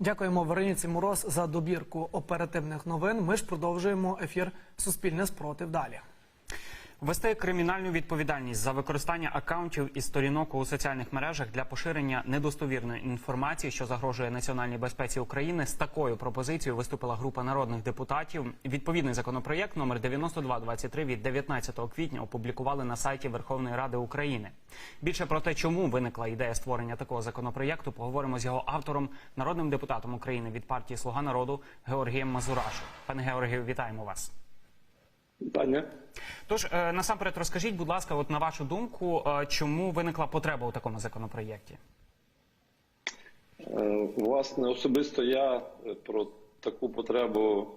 Дякуємо Вероніці Мороз за добірку оперативних новин. Ми ж продовжуємо ефір Суспільне спротив далі. Вести кримінальну відповідальність за використання акаунтів і сторінок у соціальних мережах для поширення недостовірної інформації, що загрожує національній безпеці України. З такою пропозицією виступила група народних депутатів. Відповідний законопроєкт номер 9223 від 19 квітня опублікували на сайті Верховної Ради України. Більше про те, чому виникла ідея створення такого законопроєкту, поговоримо з його автором, народним депутатом України від партії Слуга народу Георгієм Мазурашу. Пане Георгію, вітаємо вас. Питання. Тож е, насамперед розкажіть, будь ласка, от на вашу думку, е, чому виникла потреба у такому законопроєкті? Е, Власне, особисто я про таку потребу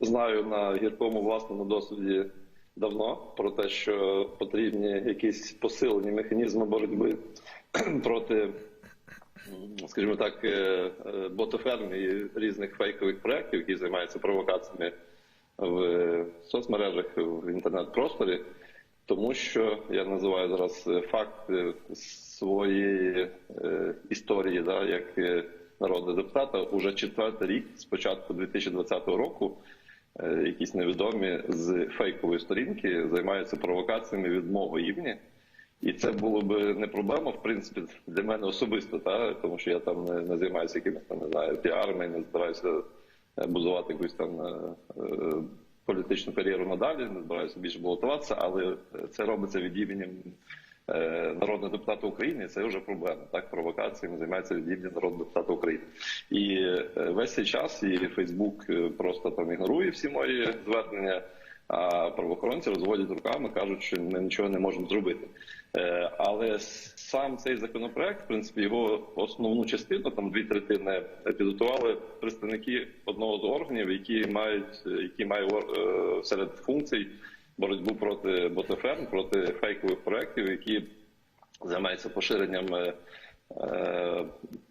знаю на гіркому власному досвіді давно. Про те, що потрібні якісь посилені механізми боротьби проти, скажімо так, ботоферм і різних фейкових проєктів, які займаються провокаціями в соцмережах, в інтернет-просторі. Тому що я називаю зараз е, факт е, своєї е, історії, да, як народного депутата, уже четвертий рік з початку 2020 року. Якісь невідомі з фейкової сторінки займаються провокаціями від мого імені. І це було б не проблема, в принципі, для мене особисто, та? тому що я там не, не займаюся якимось там, не знаю, піарами, не збираюся будувати якусь там е, е, політичну кар'єру надалі, не збираюся більше балотуватися, але це робиться від імені е, народного депутата України. Це вже проблема. Так, провокаціями займається від імені народного депутата України. І е, весь цей час і Фейсбук е, просто там ігнорує всі мої звернення. А правоохоронці розводять руками, кажуть, що ми нічого не можемо зробити. Е, Але сам цей законопроект, в принципі, його основну частину, там дві третини, підготували представники одного з органів, які мають які мають е, серед функцій боротьбу проти ботоферм, проти фейкових проєктів, які займаються поширенням е,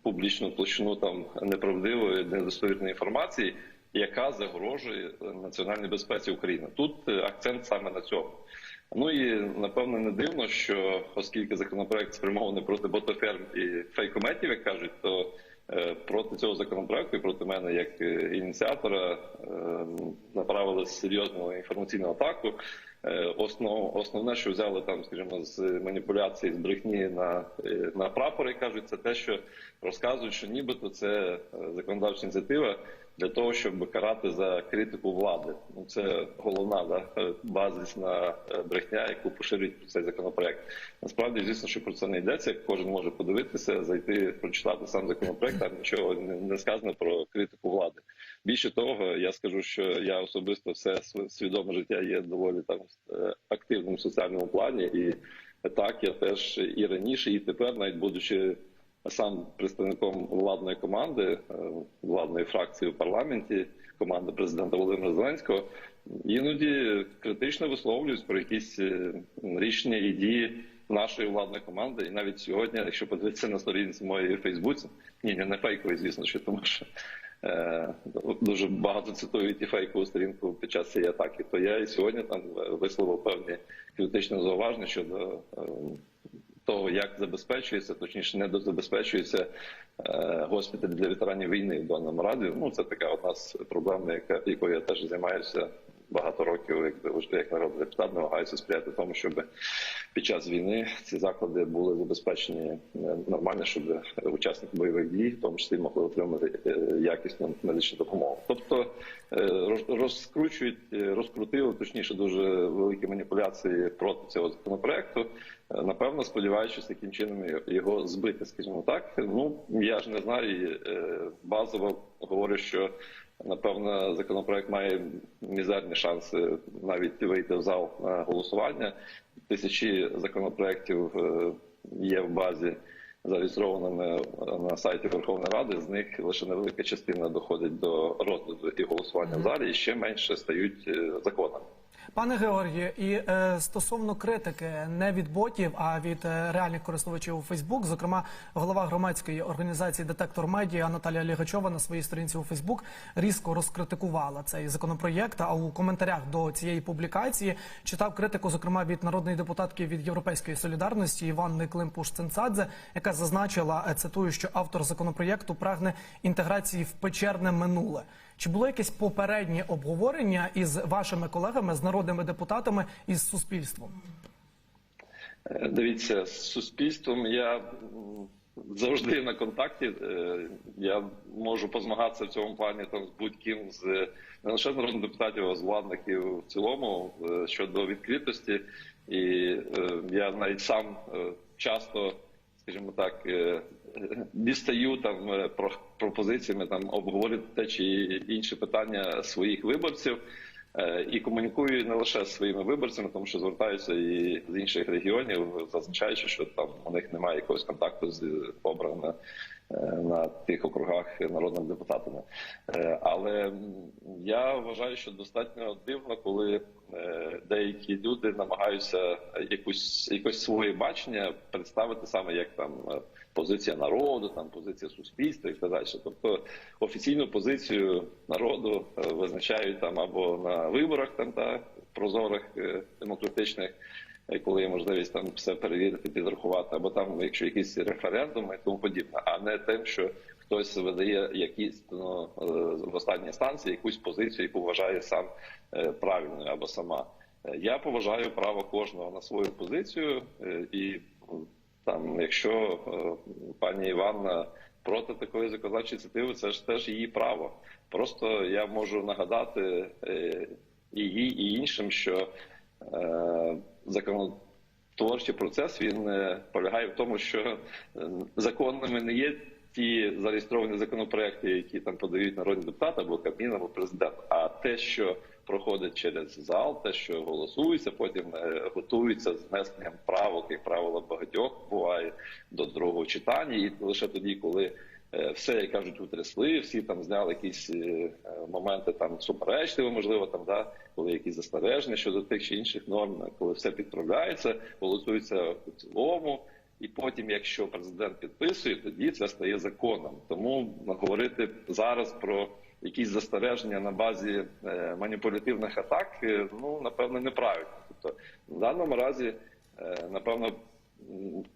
публічну площину там неправдивої, недостовірної інформації, яка загрожує національній безпеці України. Тут е, акцент саме на цьому. Ну і напевно не дивно, що оскільки законопроект спрямований проти ботоферм і фейкометів, як кажуть, то е, проти цього законопроекту і проти мене як е, ініціатора е, направили серйозну інформаційну атаку. Е, Основ, основне, що взяли там, скажімо, з маніпуляції, з брехні на, е, на прапори, кажуть, це те, що розказують, що нібито це е, законодавча ініціатива для того, щоб карати за критику влади. Ну це головна да, базисна е, брехня, яку поширюють цей законопроект. Насправді, звісно, що про це не йдеться. Кожен може подивитися, зайти, прочитати сам законопроект. Там нічого не сказано про критику влади. Більше того, я скажу, що я особисто все св- свідоме життя є доволі там е, активним в соціальному плані, і так я теж і раніше, і тепер, навіть будучи сам представником владної команди, е, владної фракції в парламенті, команди президента Володимира Зеленського, іноді критично висловлююсь про якісь е, рішення і дії нашої владної команди. І навіть сьогодні, якщо подивитися на сторінці моєї Фейсбуці, ні, не на звісно, що тому що е, дуже багато цитують і фейкову сторінку під час цієї атаки, то я і сьогодні там висловив певні критичні зауваження щодо того, як забезпечується, точніше, не дозабезпечується е, госпіталь для ветеранів війни в Донному Раді. Ну це така одна з проблем, яка якою я теж займаюся багато років, як, як народний депутат, намагаюся сприяти тому, щоб під час війни ці заклади були забезпечені е, нормально, щоб учасники бойових дій, в тому числі могли отримати е, якісну медичну допомогу. Тобто е, розкручують, розкрутили точніше дуже великі маніпуляції проти цього законопроекту. Напевно, сподіваючись таким чином його збити, скажімо так. Ну я ж не знаю. Базово говорю, що напевно законопроект має мізерні шанси навіть вийти в зал на голосування. Тисячі законопроєктів е, є в базі зареєстрованими на сайті Верховної Ради. З них лише невелика частина доходить до розгляду і голосування в залі, і ще менше стають е, законами. Пане Георгію, і е, стосовно критики не від ботів, а від е, реальних користувачів у Фейсбук, зокрема, голова громадської організації Детектор Медіа Наталія Лігачова на своїй сторінці у Фейсбук різко розкритикувала цей законопроєкт. А у коментарях до цієї публікації читав критику, зокрема від народної депутатки від Європейської солідарності Іванни Климпуш-Цинцадзе, яка зазначила, е, цитую, що автор законопроєкту прагне інтеграції в печерне минуле. Чи було якесь попереднє обговорення із вашими колегами, з народними депутатами і з суспільством? Дивіться, з суспільством я завжди на контакті. Е, Я можу позмагатися в цьому плані там з будь-ким з не лише з народних депутатів, а з владників в цілому е, щодо відкритості. І е, я навіть сам часто, скажімо так, дістаю там е, про пропозиціями там обговорити те чи інше питання своїх виборців. Е, І комунікую не лише з своїми виборцями, тому що звертаюся і з інших регіонів, зазначаючи, що там у них немає якогось контакту з обраними е, на тих округах народними депутатами. Але я вважаю, що достатньо дивно, коли деякі люди намагаються якусь якось своє бачення представити саме як там позиція народу, там позиція суспільства і так далі. Тобто офіційну позицію народу е, визначають там або на виборах, там та прозорих е, демократичних, е, коли є можливість там все перевірити, підрахувати, або там, якщо якісь референдуми і тому подібне, а не тим, що хтось видає якісь ну, в останній станції якусь позицію, яку вважає сам правильною або сама. Я поважаю право кожного на свою позицію і якщо е, пані Іванна проти такої законодавчої ініціативи, це ж теж її право. Просто я можу нагадати е, і їй, і іншим, що е, законотворчий процес він полягає в тому, що законними не є ті зареєстровані законопроекти, які там подають народні депутати або Кабмін, або президент, а те, що проходить через зал, те, що голосується, потім е, готується з внесенням правок, як правило, багатьох буває до другого читання, і лише тоді, коли е, все, як кажуть, утрясли, всі там зняли якісь е, моменти там суперечливі, можливо, там да, коли якісь застереження щодо тих чи інших норм, коли все підправляється, голосується в цілому. І потім, якщо президент підписує, тоді це стає законом. Тому говорити зараз про якісь застереження на базі е, маніпулятивних атак, е, ну напевно, неправильно. Тобто, в даному разі, е, напевно,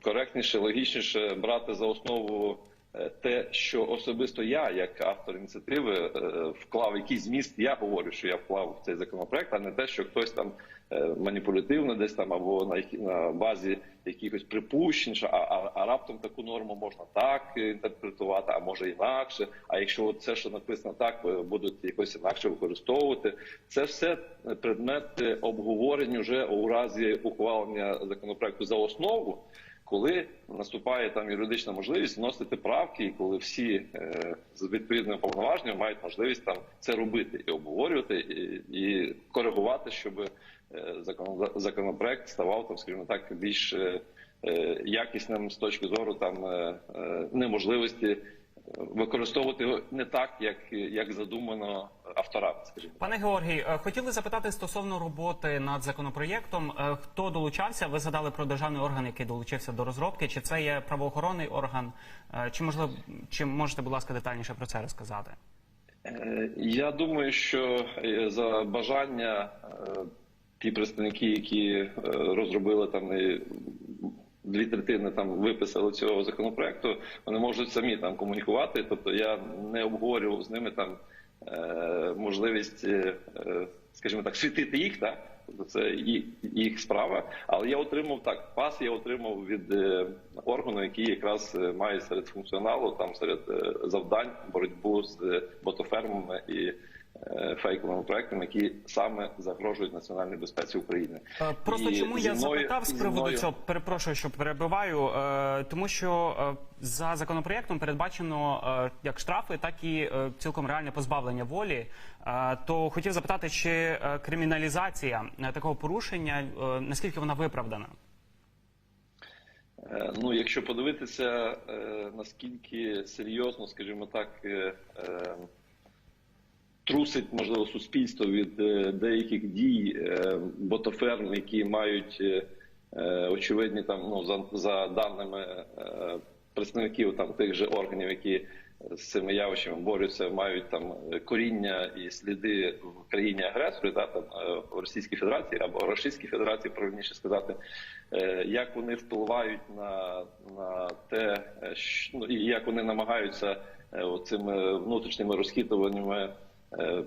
коректніше, логічніше брати за основу те, що особисто я, як автор ініціативи, вклав якийсь зміст. Я говорю, що я вклав в цей законопроект, а не те, що хтось там маніпулятивно десь там або на, на базі якихось припущень, що, а, а, а раптом таку норму можна так е, інтерпретувати, а може інакше. А якщо от це, що написано так, е, будуть якось інакше використовувати, це все предмет е, обговорень уже у разі ухвалення законопроекту за основу. Коли наступає там юридична можливість вносити правки, і коли всі е, з відповідними повноваженнями мають можливість там це робити і обговорювати, і, і коригувати, щоб е, законопроект ставав там, скажімо так, більш е, е, якісним з точки зору там е, е, неможливості використовувати його не так, як, як задумано авторами, скажімо. Пане Георгій, е, хотіли запитати стосовно роботи над законопроєктом. Е, Хто долучався? Ви згадали про державний орган, який долучився до розробки. Чи це є правоохоронний орган? Е, Чи можливо, чи можете, будь ласка, детальніше про це розказати? Е, Я думаю, що е, за бажання е, ті представники, які е, розробили там і дві третини там виписали цього законопроекту, вони можуть самі там комунікувати. Тобто я не обговорював з ними там е, можливість, е, скажімо так, світити їх, так? Тобто це їх, справа. Але я отримав так, пас я отримав від органу, який якраз має серед функціоналу, там серед завдань боротьбу з ботофермами і фейковими проектами, які саме загрожують національній безпеці України. Е, Просто І чому я мною- запитав з приводу мною- цього, перепрошую, що перебиваю, е, тому що е, за законопроєктом передбачено е, як штрафи, так і е, цілком реальне позбавлення волі. Е, То хотів запитати, чи е, криміналізація е, такого порушення, е, наскільки вона виправдана? Е, Ну, якщо подивитися, е, наскільки серйозно, скажімо так, е, е, трусить можливо суспільство від е, деяких дій е, ботоферм, які мають е, очевидні там ну за, за даними представників там тих же органів, які з цими явищами борються, мають там коріння і сліди в країні агресорі, да, там в Російській Федерації або Російській Федерації, правильніше сказати, як вони впливають на, на те, е, щ- ну, і як вони намагаються цими внутрішніми розхитуваннями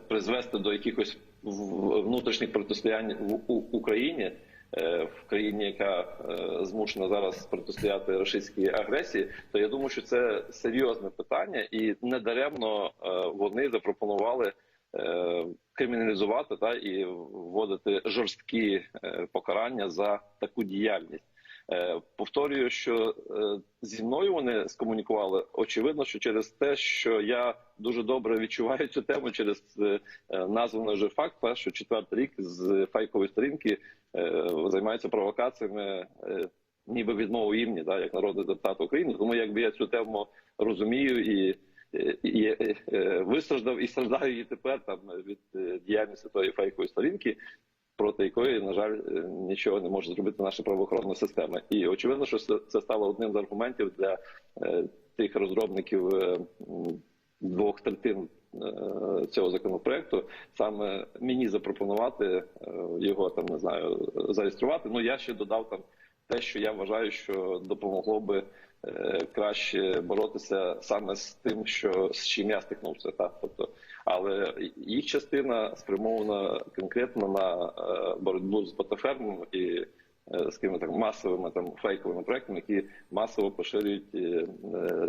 призвести до якихось внутрішніх протистоянь в Україні. е, В країні, яка е, змушена зараз протистояти російській агресії, то я думаю, що це серйозне питання, і недаремно е, вони запропонували е, криміналізувати та і вводити жорсткі е, покарання за таку діяльність. Е, Повторюю, що е, зі мною вони скомунікували. Очевидно, що через те, що я дуже добре відчуваю цю тему через е, названий вже факт, що четвертий рік з фейкової сторінки займаються провокаціями. Ніби відмову імені, да, як народний депутат України. Тому якби я цю тему розумію і, і, і вистраждав і страждаю її тепер там від діяльності тої фейкової сторінки, проти якої, на жаль, е, нічого не може зробити наша правоохоронна система. І очевидно, що це стало одним з аргументів для е, тих розробників е, двох третин цього законопроекту, саме мені запропонувати його там не знаю зареєструвати. Ну я ще додав там те, що я вважаю, що допомогло би краще боротися саме з тим, що з чим я стикнувся. Так, тобто, але їх частина спрямована конкретно на е, боротьбу з ботофермом і з скажімо так масовими там фейковими проектами, які масово поширюють е, е,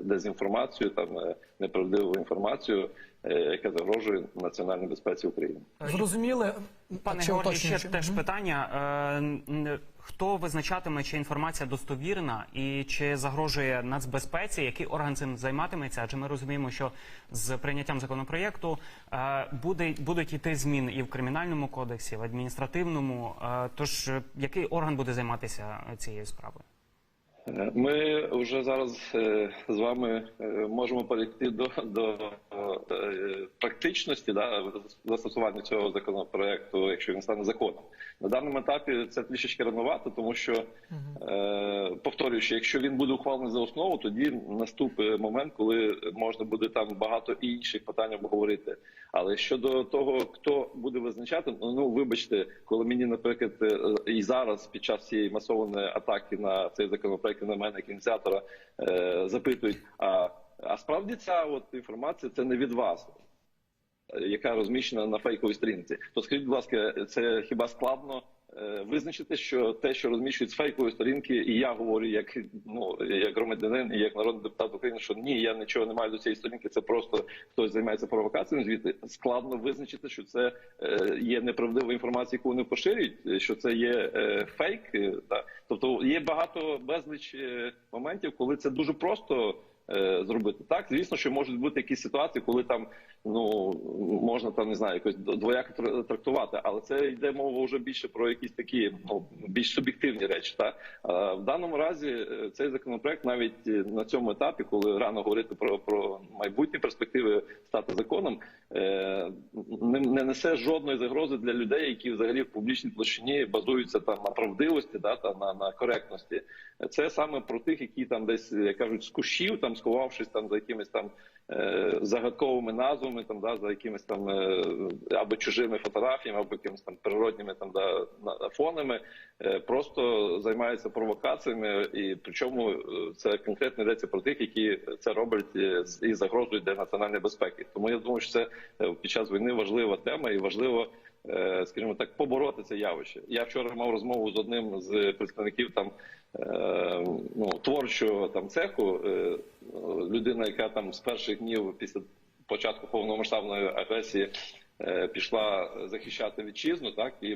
дезінформацію, там е, неправдиву інформацію, е, яка загрожує національній безпеці України. Зрозуміли, Пане Чи Георгію, ще теж питання. Е, Хто визначатиме, чи інформація достовірна і чи загрожує нацбезпеці? Який орган цим займатиметься? Адже ми розуміємо, що з прийняттям законопроєкту е, буде, будуть йти зміни і в кримінальному кодексі, в адміністративному. Е, Тож е, який орган буде займатися е, цією справою? Ми вже зараз е, з вами е, можемо перейти до, до е, практичності да, застосування цього законопроекту, якщо він стане законом. На даному етапі це трішечки рановато, тому що е, повторюю, що якщо він буде ухвалений за основу, тоді наступить момент, коли можна буде там багато інших питань обговорити. Але щодо того, хто буде визначати, ну вибачте, коли мені, наприклад, е, і зараз під час цієї масованої атаки на цей законопроект на мене як ініціатора е, запитують: а, а справді ця от інформація це не від вас, яка розміщена на фейковій сторінці. То скажіть, будь ласка, це хіба складно? е, Визначити, що те, що розміщують з фейкової сторінки, і я говорю як ну як громадянин і як народний депутат України, що ні, я нічого не маю до цієї сторінки. Це просто хтось займається провокаціями. Звідти складно визначити, що це е, є неправдива інформація, яку вони поширюють, е, що це є фейк. Тобто є багато безліч моментів, коли це дуже просто зробити. Так, звісно, що можуть бути якісь ситуації, коли там ну можна там не знаю, якось двояко тр- трактувати, але це йде мова вже більше про якісь такі ну більш суб'єктивні речі. Та в даному разі е, цей законопроект навіть е, на цьому етапі, коли рано говорити про, про майбутні перспективи стати законом, е, не, не несе жодної загрози для людей, які взагалі в публічній площині базуються там на правдивості, да та на, на коректності. Це саме про тих, які там десь як кажуть з кущів, там сховавшись там за якимись там е, загадковими назвами, там да за якимись там е, або чужими фотографіями, або якимись там природніми там да на- фонами, е, просто займаються провокаціями, і причому це конкретно йдеться про тих, які це роблять і загрожують для національної безпеки. Тому я думаю, що це під час війни важлива тема і важливо. Е, Скажімо так, побороти це явище. Я вчора мав розмову з одним з представників там е, ну, творчого там цеху, е, людина, яка там з перших днів після початку повномасштабної агресії пішла захищати вітчизну, так і,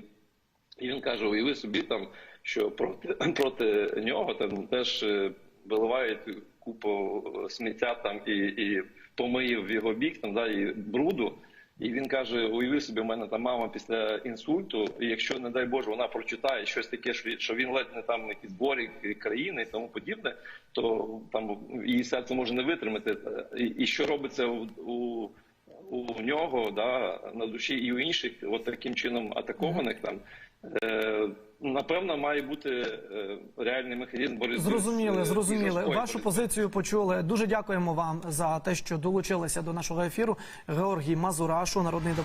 і він каже: уяви собі там, що проти проти нього там теж виливають купу сміття там і, і помиїв його бік, там да і бруду. І він каже: уяви собі, у мене там мама після інсульту, і якщо, не дай Боже, вона прочитає щось таке, що він- ледь не там якісь зборі країни і тому подібне, то там її серце може не витримати. І, і що робиться у, у у нього да, на душі і у інших, от таким чином атакованих там. Е, напевно, має бути е, реальний механізм боротьби. Зрозуміли, зрозуміли. Вашу позицію почули. Дуже дякуємо вам за те, що долучилися до нашого ефіру. Георгій Мазурашу, народний депутат.